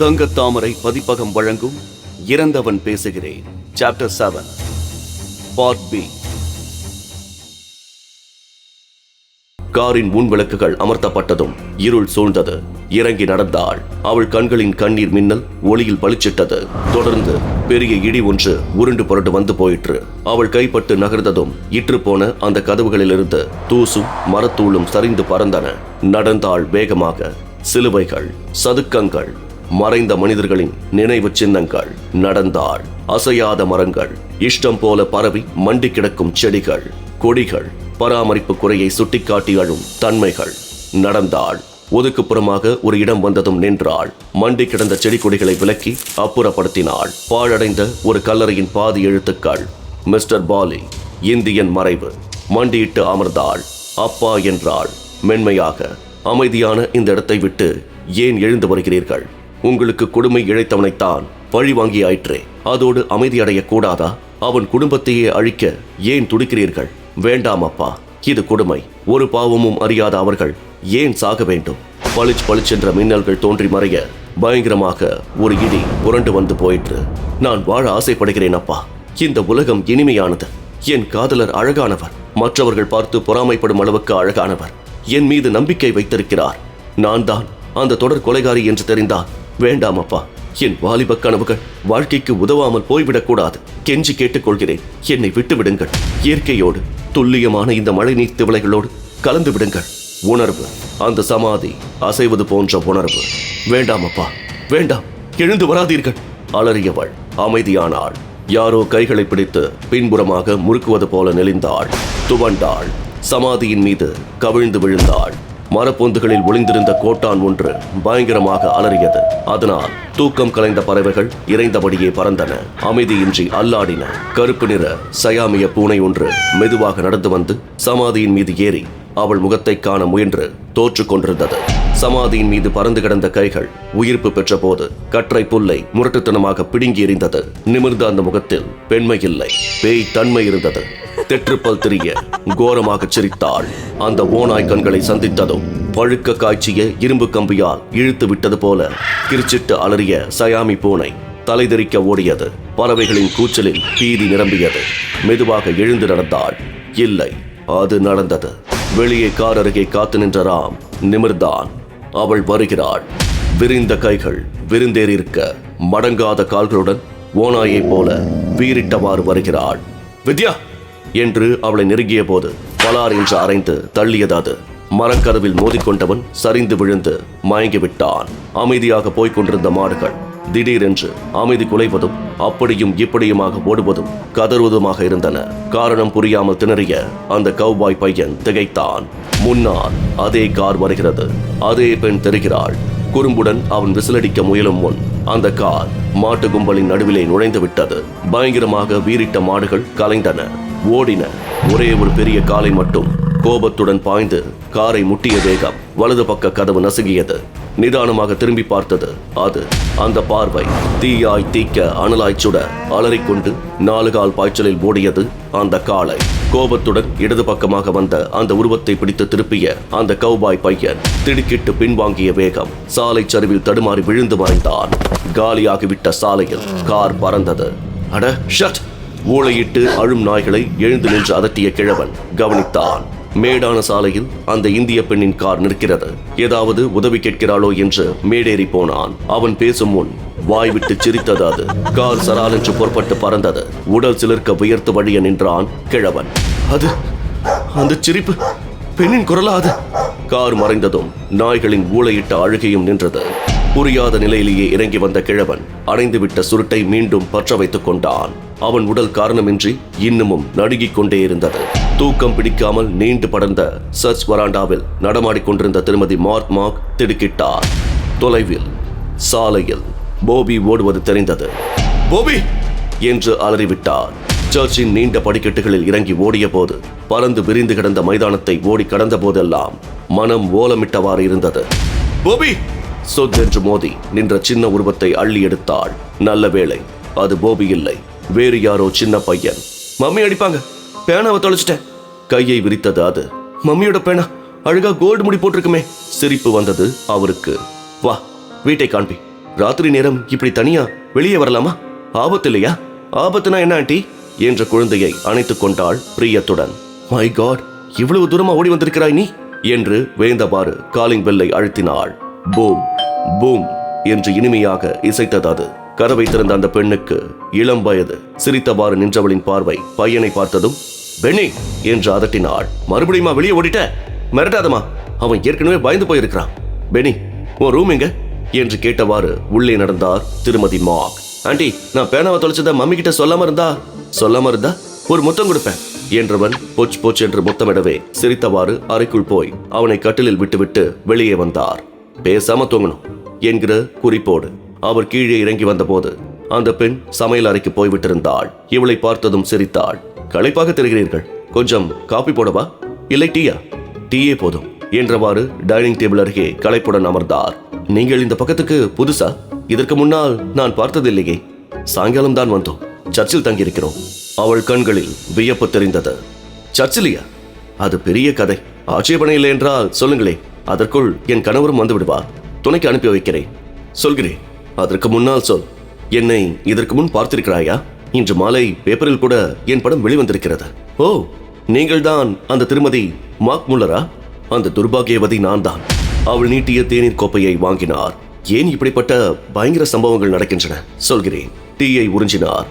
தங்கத்தாமரை பதிப்பகம் வழங்கும் இறந்தவன் பேசுகிறேன். சாப்டர் செவன் பார்ட் பி காரின் முன் விளக்குகள் அமர்த்தப்பட்டதும் இருள் சூழ்ந்தது. இறங்கி நடந்தாள். அவள் கண்களின் கண்ணீர் மின்னல் ஒளியில் பளிச்சிட்டது தொடர்ந்து பெரிய இடி ஒன்று உருண்டு புரண்டு வந்து போயிற்று. அவள் கைப்பட்டு நகர்ந்ததும் இற்று போன அந்த கதவுகளிலிருந்து தூசும் மரத்தூளும் சரிந்து பறந்தன. நடந்தாள் வேகமாக. சிலுவைகள் சதுக்கங்கள் மறைந்த மனிதர்களின் நினைவு சின்னங்கள் நடந்தாள் அசையாத மரங்கள் இஷ்டம் போல பரவி மண்டி கிடக்கும் செடிகள் கொடிகள் பராமரிப்பு குறையை சுட்டிக்காட்டி அழும் தன்மைகள். நடந்தாள். ஒதுக்குப்புறமாக ஒரு இடம் வந்ததும் நின்றாள். மண்டி கிடந்த செடி கொடிகளை விலக்கி அப்புறப்படுத்தினாள். பாழடைந்த ஒரு கல்லறையின் பாதி எழுத்துக்கள் மிஸ்டர் பாலி இந்தியன் மறைவு. மண்டியிட்டு அமர்ந்தாள். அப்பா என்றாள். மென்மையாக அமைதியான இந்த இடத்தை விட்டு ஏன் எழுந்து வருகிறீர்கள்? உங்களுக்கு கொடுமை இழைத்தவனைத்தான் பழி வாங்கி ஆயிற்றே. அதோடு அமைதியடைய கூடாதா அவன் குடும்பத்தையே அழிக்க ஏன் துடிக்கிறீர்கள்? வேண்டாம் அப்பா இது கொடுமை. ஒரு பாவமும் அறியாத அவர்கள் ஏன் சாக வேண்டும்? பளிச் பளிச்சென்ற மின்னல்கள் தோன்றி மறைய பயங்கரமாக ஒரு இடி புரண்டு வந்து போயிற்று. நான் வாழ ஆசைப்படுகிறேன் அப்பா. இந்த உலகம் இனிமையானது. என் காதலர் அழகானவர். மற்றவர்கள் பார்த்து பொறாமைப்படும் அளவுக்கு அழகானவர். என் மீது நம்பிக்கை வைத்திருக்கிறார். நான் தான் அந்த தொடர் கொலைகாரி என்று தெரிந்தால் வேண்டாம் அப்பா என் வாலிப கனவுகள் வாழ்க்கைக்கு உதவாமல் போய்விடக்கூடாது. கெஞ்சி கேட்டுக்கொள்கிறேன். என்னை விட்டு விடுங்கள் இயற்கையோடு துல்லியமான இந்த மழைநீர் திவலைகளோடு கலந்து விடுங்கள். உணர்வு அந்த சமாதி அசைவது போன்ற உணர்வு. வேண்டாம் அப்பா வேண்டாம். எழுந்து வராதீர்கள். அலறியவள் அமைதியானாள். யாரோ கைகளை பிடித்து பின்புறமாக முறுக்குவது போல நெளிந்தாள். துவண்டாள். சமாதியின் மீது கவிழ்ந்து விழுந்தாள். மரப்பொந்துகளில் ஒளிந்திருந்த கோட்டான் ஒன்று பயங்கரமாக அலறியது. அதனால் தூக்கம் கலைந்த பறவைகள் இறைந்தபடியே பறந்தன. அமைதியின்றி அல்லாடின. கருப்பு நிற சயாமிய பூனை ஒன்று மெதுவாக நடந்து வந்து சமாதியின் மீது ஏறி அவள் முகத்தை காண முயன்று தோற்று கொண்டிருந்தது. சமாதியின் மீது பறந்து கிடந்த கைகள் உயிர்ப்பு பெற்ற போது கற்றை புல்லை முரட்டுத்தனமாக பிடுங்கி எறிந்தது. நிமிர்ந்த அந்த முகத்தில் பெண்மை இல்லை பேய் தன்மை இருந்தது. தெற்றுப்பல் திரிய கோரமாக சிரித்தாள். அந்த ஓநாய் கண்களை சந்தித்ததும் பழுக்க காய்ச்சிய இரும்பு கம்பியால் இழுத்து விட்டது போல கிரிச்சிட்டு அலறிய சயாமி பூனை தலைதெறிக்க ஓடியது. பறவைகளின் கூச்சலில் பீதி நிரம்பியது. மெதுவாக எழுந்து நடந்தாள். இல்லை அது நடந்தது. வெளியே கார் அருகே காத்து நின்ற ராம் நிமிர்ந்தான். அவள் வருகிறாள். விரிந்த கைகள் விருந்தேறியிருக்க மடங்காத கால்களுடன் ஓநாயைப் போல வீறிட்டவாறு வருகிறாள். வித்யா! என்று அவளை நெருங்கிய போது பலார் என்று அரைந்து தள்ளியது அது மரக்கதவில் மோதிக்கொண்டவன் சரிந்து விழுந்து மயங்கி விட்டான் அமைதியாக போய்க் கொண்டிருந்த மாடுகள் திடீரென்று அமைதி குலைவதும் அப்படியும் இப்படியுமாக ஓடுவதும் கதறுவதுமாக இருந்தன. காரணம் புரியாமல் திணறிய அந்த கவ்பாய் பையன் திகைத்தான். முன்னால் அதே கார் வருகிறது. அதே பெண் தெரிகிறாள். குறும்புடன் அவன் விசிலடிக்க முயலும் முன் அந்த கார் மாட்டு கும்பலின் நடுவிலே நுழைந்து விட்டது. பயங்கரமாக வீறிட்ட மாடுகள் கலைந்தன. ஓடின. ஒரே ஒரு பெரிய காலை மட்டும் கோபத்துடன் பாய்ந்து காரை முட்டிய வேகம் வலது பக்க கதவு நசுங்கியது. நிதானமாக திரும்பி பார்த்தது அது அந்த பார்வை. தீயாய் தீக்க அனலாய் சுட அலறிக்கொண்டு நாலு கால் பாய்ச்சலில் ஓடியது அந்த காளை. கோபத்துடன் இடது பக்கமாக வந்த அந்த உருவத்தை பிடித்து திருப்பிய அந்த கௌபாய் பையன் திடுக்கிட்டு பின்வாங்கிய வேகம் சாலை சரிவில் தடுமாறி விழுந்து மறைந்தான். காலியாகிவிட்ட சாலையில் கார் பறந்தது. அட ஷட்! ஊளையிட்டு அழும் நாய்களை எழுந்து நின்று அதட்டிய கிழவன் கவனித்தான். மேடான சாலையில் அந்த இந்திய பெண்ணின் கார் நிற்கிறது. ஏதாவது உதவி கேட்கிறாளோ என்று மேடேறி போனான். அவன் பேசும் முன் வாய் விட்டு சிரித்தது அது. கார் சரால் என்று புறப்பட்டு பறந்தது. உடல் சிலிர்க்க உயர்த்து வழிய நின்றான் கிழவன். அது அந்த சிரிப்பு பெண்ணின் குரலா அது? கார் மறைந்ததும் நாய்களின் ஊளையிட்ட அழுகையும் நின்றது. புரியாத நிலையிலேயே இறங்கி வந்த கிழவன் அடைந்துவிட்ட சுருட்டை மீண்டும் பற்ற வைத்துக் கொண்டான் அவன் உடல் காரணமின்றி இன்னமும் நடுங்கிக் கொண்டே இருந்தது. தூக்கம் பிடிக்காமல் நீண்டு படர்ந்த சர்ச் வராண்டாவில் நடமாடிக் கொண்டிருந்த திருமதி மார்க் மார்க் திடுக்கிட்டார். தொலைவில் சாலையில் போபி ஓடுவது தெரிந்தது. போபி! என்று அலறிவிட்டார். சர்ச்சின் நீண்ட படிக்கட்டுகளில் இறங்கி ஓடிய போது பறந்து விரிந்து கிடந்த மைதானத்தை ஓடி கடந்த போதெல்லாம் மனம் ஓலமிட்டவாறு இருந்தது. போபி! சொத்தென்று மோதி நின்ற சின்ன உருவத்தை அள்ளி எடுத்தாள். நல்ல வேளை அது போபி இல்லை. வேறு யாரோ சின்ன பையன். மம்மி அடிப்பாங்க. பேனாவை தொலைச்சிட்டேன். கையை விரித்தது அது. மம்மியோட பேனா. அழகா கோல்டு முடி போட்டிருக்குமே. சிரிப்பு வந்தது அவருக்கு. வா வீட்டை காண்பி. ராத்திரி நேரம் இப்படி தனியா வெளியே வரலாமா? ஆபத்து இல்லையா? ஆபத்துனா என்ன ஆண்டி? என்ற குழந்தையை அணைத்துக் கொண்டாள் பிரியத்துடன். மை காட் இவ்வளவு தூரமா ஓடி வந்திருக்கிறாய் நீ? என்று வேந்தவாறு காலிங் பெல்லை அழுத்தினாள். பூம். பூம் என்று இனிமையாக இசைத்தது அது கதவை திறந்த அந்த பெண்ணுக்கு இளம் வயது. சிரித்தவாறு நின்றவளின் பார்வை பையனை பார்த்ததும் பெனி என்று அதட்டினாள். மறுபடியுமா வெளியே ஓடிட்ட. மிரட்டாதமா அவன் ஏற்கனவே பயந்து போயிருக்கிறான். பெனி உன் ரூம் எங்க? என்று கேட்டவாறு உள்ளே நடந்தார் திருமதி மாக் ஆண்டி நான் பேனாவை தொலைச்சத மம்மி கிட்ட சொல்லாம இருந்தா? சொல்லாம இருந்தா? ஒரு முத்தம் கொடுப்பேன். என்றவன் பொச் பொச் என்று முத்தமிடவே சிரித்தவாறு அறைக்குள் போய் அவனை கட்டிலில் விட்டுவிட்டு வெளியே வந்தார். பேசாம தூங்கணும். என்கிற குறிப்போடு அவர் கீழே இறங்கி வந்தபோது அந்த பெண் சமையல் அறைக்கு போய்விட்டிருந்தாள். இவளை பார்த்ததும் சிரித்தாள். களைப்பாக தெரிகிறீர்கள். கொஞ்சம் காபி போடவா? இல்லை டீயா? டீயே போதும் என்றவாறு டைனிங் டேபிள் அருகே களைப்புடன் அமர்ந்தார். நீங்கள் இந்த பக்கத்துக்கு புதுசா? இதற்கு முன்னால் நான் பார்த்ததில்லையே. சாயங்காலம் தான் வந்தோம். சர்ச்சில் தங்கியிருக்கிறோம். அவள் கண்களில் வியப்பு தெரிந்தது. சர்ச்சிலியா? அது பெரிய கதை. ஆட்சேபனை இல்லை என்றால் சொல்லுங்களே அதற்குள் என் கணவரும் வந்து விடுவார். துணைக்கு அனுப்பி வைக்கிறேன். சொல்கிறேன். அதற்கு முன்னால் சொல். என்னை இதற்கு முன் பார்த்திருக்கிறாயா? இன்று மாலை பேப்பரில் கூட என் படம் வெளிவந்திருக்கிறது. ஓ நீங்கள்தான் அந்த திருமதி மாக் முல்லரா? அந்த துர்பாகியவதி நான் தான் அவள் நீட்டிய தேநீர் கோப்பையை வாங்கினார். ஏன் இப்படிப்பட்ட பயங்கர சம்பவங்கள் நடக்கின்றன? சொல்கிறேன். டீயை உறிஞ்சினார்.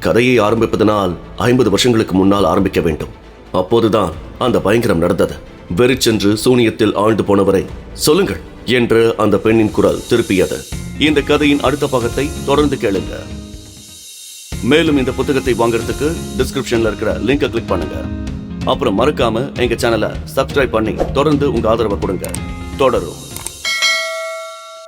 கதையை ஆரம்பிப்பதனால் ஐம்பது வருஷங்களுக்கு முன்னால் ஆரம்பிக்க வேண்டும். அப்போதுதான் அந்த பயங்கரம் நடந்தது. வெறிச்சென்று சூனியத்தில் ஆழ்ந்து போனவரை சொல்லுங்கள் என்று அந்த பெண்ணின் குரல் திருப்பியது. இந்த கதையின் அடுத்த பாகத்தை தொடர்ந்து கேளுங்க. மேலும் இந்த புத்தகத்தை வாங்குறதுக்கு டிஸ்கிரிப்ஷன்ல இருக்கிற லிங்கை கிளிக் பண்ணுங்க. அப்புறம் மறக்காம எங்க சேனலை சப்ஸ்கிரைப் பண்ணி தொடர்ந்து உங்க ஆதரவை கொடுங்க. தொடரும்.